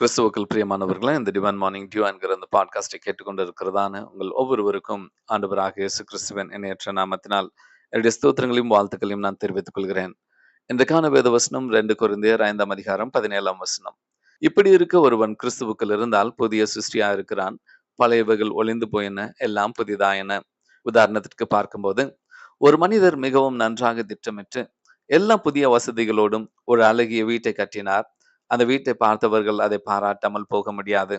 கிறிஸ்துவுக்குள் பிரியமானவர்களும் இந்த டிவன் morning dew என்கிற இந்த பாட்காஸ்டை கேட்டுக்கொண்டு இருக்கிறதான உங்கள் ஒவ்வொருவருக்கும் ஆண்டவராக இயேசு கிறிஸ்துவன் இணையற்ற நாமத்தினால் என்னுடைய ஸ்தோத்திரங்களையும் வாழ்த்துக்களையும் நான் தெரிவித்துக் கொள்கிறேன். இன்றைக்கான வேத வசனம் ரெண்டு குருந்தியர் ஐந்தாம் அதிகாரம் பதினேழாம் வசனம். இப்படி இருக்க ஒருவன் கிறிஸ்துவுக்குள் இருந்தால் புதிய சிருஷ்டியா இருக்கிறான் பழையவைகள் ஒளிந்து போயின எல்லாம் புதிதாயின. உதாரணத்திற்கு பார்க்கும்போது ஒரு மனிதர் மிகவும் நன்றாக திட்டமிட்டு எல்லா புதிய வசதிகளோடும் ஒரு அழகிய வீட்டை கட்டினார் அந்த வீட்டை பார்த்தவர்கள் அதை பாராட்டாமல் போக முடியாது.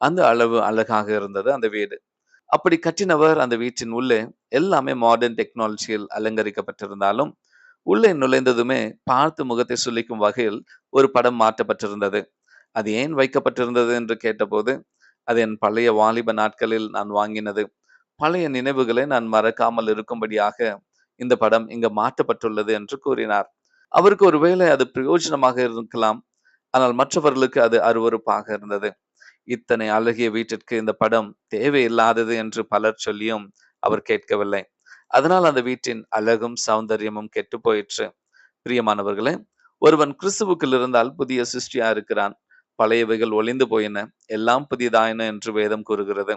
அந்த அளவு அழகாக இருந்தது அந்த வீடு. அப்படி கட்டினவர் அந்த வீட்டின் உள்ளே எல்லாமே மாடர்ன் டெக்னாலஜியில் அலங்கரிக்கப்பட்டிருந்தாலும் உள்ளே நுழைந்ததுமே பார்த்து முகத்தை சொல்லிக்கும் வகையில் ஒரு படம் மாற்றப்பட்டிருந்தது. அது ஏன் வைக்கப்பட்டிருந்தது என்று கேட்டபோது அது என் பழைய வாலிப நாட்களில் நான் வாங்கினது. பழைய நினைவுகளை நான் மறக்காமல் இருக்கும்படியாக இந்த படம் இங்கு மாற்றப்பட்டுள்ளது என்று கூறினார். அவருக்கு ஒருவேளை அது பிரயோஜனமாக இருக்கலாம். ஆனால் மற்றவர்களுக்கு அது அருவறுப்பாக இருந்தது. இத்தனை அழகிய வீட்டிற்கு இந்த படம் தேவையில்லாதது என்று பலர் சொல்லியும் அவர் கேட்கவில்லை. அதனால் அந்த வீட்டின் அழகும் சௌந்தரியமும் கெட்டு போயிற்று. பிரியமானவர்களே ஒருவன் கிறிஸ்துவுக்குள் இருந்தால் புதிய சிருஷ்டியா இருக்கிறான். பழையவைகள் ஒளிந்து போயின. எல்லாம் புதிதாயின என்று வேதம் கூறுகிறது.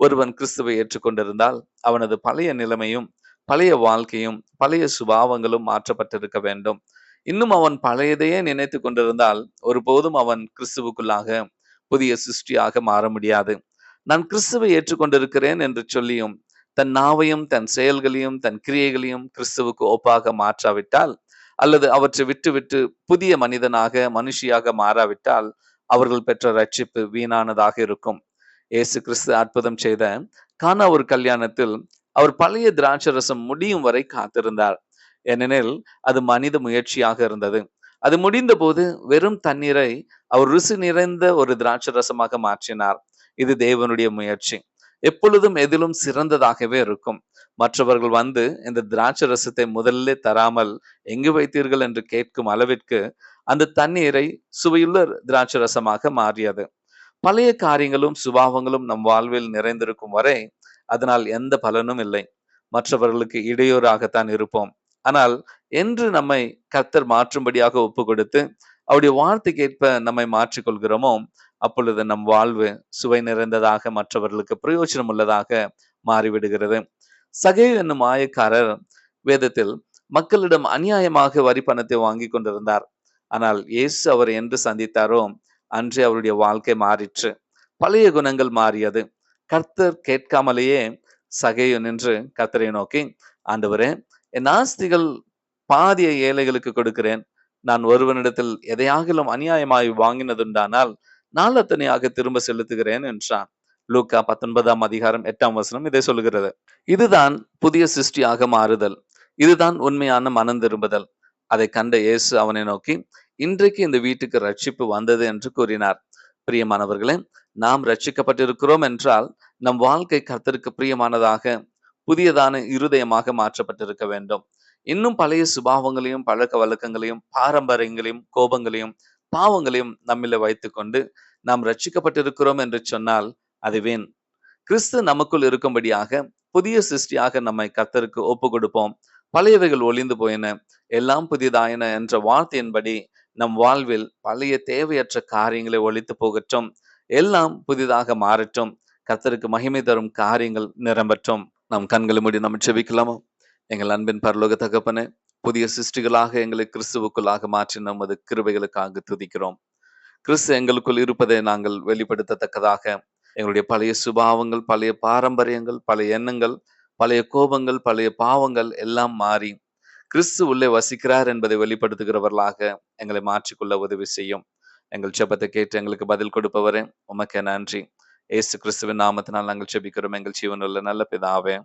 ஒருவன் கிறிஸ்துவை ஏற்றுக்கொண்டிருந்தால் அவனது பழைய நிலைமையும் பழைய வாழ்க்கையும் பழைய சுபாவங்களும் மாற்றப்பட்டிருக்க வேண்டும். இன்னும் அவன் பழையதையே நினைத்து கொண்டிருந்தால் ஒருபோதும் அவன் கிறிஸ்துவுக்குள்ளாக புதிய சிருஷ்டியாக மாற முடியாது. நான் கிறிஸ்துவை ஏற்றுக்கொண்டிருக்கிறேன் என்று சொல்லியும் தன் நாவையும் தன் செயல்களையும் தன் கிரியைகளையும் கிறிஸ்துவுக்கு ஒப்பாக மாற்றாவிட்டால் அல்லது அவற்றை விட்டுவிட்டு புதிய மனிதனாக மனுஷியாக மாறாவிட்டால் அவர்கள் பெற்ற ரட்சிப்பு வீணானதாக இருக்கும். இயேசு கிறிஸ்து அற்புதம் செய்த கானா ஒரு கல்யாணத்தில் அவர் பழைய திராட்சரசம் முடியும் வரை காத்திருந்தார். ஏனெனில் அது மனித முயற்சியாக இருந்தது. அது முடிந்த போது வெறும் தண்ணீரை அவர் ருசி நிறைந்த ஒரு திராட்சை ரசமாக மாற்றினார். இது தேவனுடைய முயற்சி. எப்பொழுதும் எதிலும் சிறந்ததாகவே இருக்கும். மற்றவர்கள் வந்து இந்த திராட்சை ரசத்தை முதல்ல தராமல் எங்கு வைத்தீர்கள் என்று கேட்கும் அளவிற்கு அந்த தண்ணீரை சுவையுள்ள திராட்சை ரசமாக மாறியது. பழைய காரியங்களும் சுபாவங்களும் நம் வாழ்வில் நிறைந்திருக்கும் வரை அதனால் எந்த பலனும் இல்லை. மற்றவர்களுக்கு இடையூறாகத்தான் இருப்போம். ஆனால் என்று நம்மை கர்த்தர் மாற்றும்படியாக ஒப்பு கொடுத்து அவருடைய வார்த்தைக்கேற்ப நம்மை மாற்றிக்கொள்கிறோமோ அப்பொழுது நம் வாழ்வு சுவை நிறைந்ததாக மற்றவர்களுக்கு பிரயோஜனம் உள்ளதாக மாறிவிடுகிறது. சகே என்னும் ஆயக்காரர் வேதத்தில் மக்களிடம் அநியாயமாக வரி பணத்தை வாங்கி கொண்டிருந்தார். ஆனால் இயேசு அவர் என்று சந்தித்தாரோ அன்றே அவருடைய வாழ்க்கை மாறிற்று. பழைய குணங்கள் மாறியது. கர்த்தர் கேட்காமலேயே சகையு நின்று கர்த்தரை நோக்கி ஆண்டவரே என் ஆஸ்திகள் பாதிய ஏழைகளுக்கு கொடுக்கிறேன். நான் ஒருவனிடத்தில் எதையாகிலும் அநியாயமாய் வாங்கினதுண்டானால் நாளத்தனையாக திரும்ப செலுத்துகிறேன் என்றான். லூக்கா பத்தொன்பதாம் அதிகாரம் எட்டாம் வசனம் இதை சொல்லுகிறது. இதுதான் புதிய சிருஷ்டியாக மாறுதல். இதுதான் உண்மையான மனம் திரும்புதல். அதை கண்ட இயேசு அவனை நோக்கி இன்றைக்கு இந்த வீட்டுக்கு ரட்சிப்பு வந்தது என்று கூறினார். பிரியமானவர்களே நாம் ரட்சிக்கப்பட்டிருக்கிறோம் என்றால் நம் வாழ்க்கை கர்த்தருக்கு பிரியமானதாக புதியதான இருதயமாக மாற்றப்பட்டிருக்க வேண்டும். இன்னும் பழைய சுபாவங்களையும் பழக்க வழக்கங்களையும் பாரம்பரியங்களையும் கோபங்களையும் பாவங்களையும் நம்மில வைத்துக்கொண்டு நாம் ரட்சிக்கப்பட்டிருக்கிறோம் என்று சொன்னால் அது கிறிஸ்து நமக்குள் இருக்கும்படியாக புதிய சிருஷ்டியாக நம்மை கர்த்தருக்கு ஒப்பு கொடுப்போம் பழையவைகள் ஒளிந்து போயின. எல்லாம் புதிதாயின என்ற வார்த்தையின்படி நம் வாழ்வில் பழைய தேவையற்ற காரியங்களை ஒழித்து போகட்டும். எல்லாம் புதிதாக மாறட்டும். கர்த்தருக்கு மகிமை தரும் காரியங்கள் நிரம்பற்றும் நம் கண்களை மூடி நம்ம செவிக்கலாமோ எங்கள் அன்பின் பரலோக தகப்பனே புதிய சிருஷ்டிகளாக எங்களை கிறிஸ்துவுக்குள்ளாக மாற்றி நமது கிருபைகளுக்காக துதிக்கிறோம். கிறிஸ்து எங்களுக்குள் இருப்பதை நாங்கள் வெளிப்படுத்தத்தக்கதாக எங்களுடைய பழைய சுபாவங்கள் பழைய பாரம்பரியங்கள் பழைய எண்ணங்கள் பழைய கோபங்கள் பழைய பாவங்கள் எல்லாம் மாறி கிறிஸ்து உள்ளே வசிக்கிறார் என்பதை வெளிப்படுத்துகிறவர்களாக எங்களை மாற்றிக்கொள்ள உதவி செய்யும். எங்கள் ஜெபத்தை கேட்டு எங்களுக்கு பதில் கொடுப்பவரே உமக்கு நன்றி. ஏசு கிறிஸ்துவின் நாமத்தினால் நாங்கள் செபிக்கிறோம் எங்கள் ஜீவனுள்ள நல்ல பிதாவே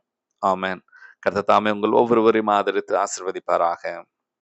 ஆமேன். கர்த்தர் தாமே உங்கள் ஒவ்வொருவரையும் ஆதரித்து ஆசிர்வதிப்பாராக.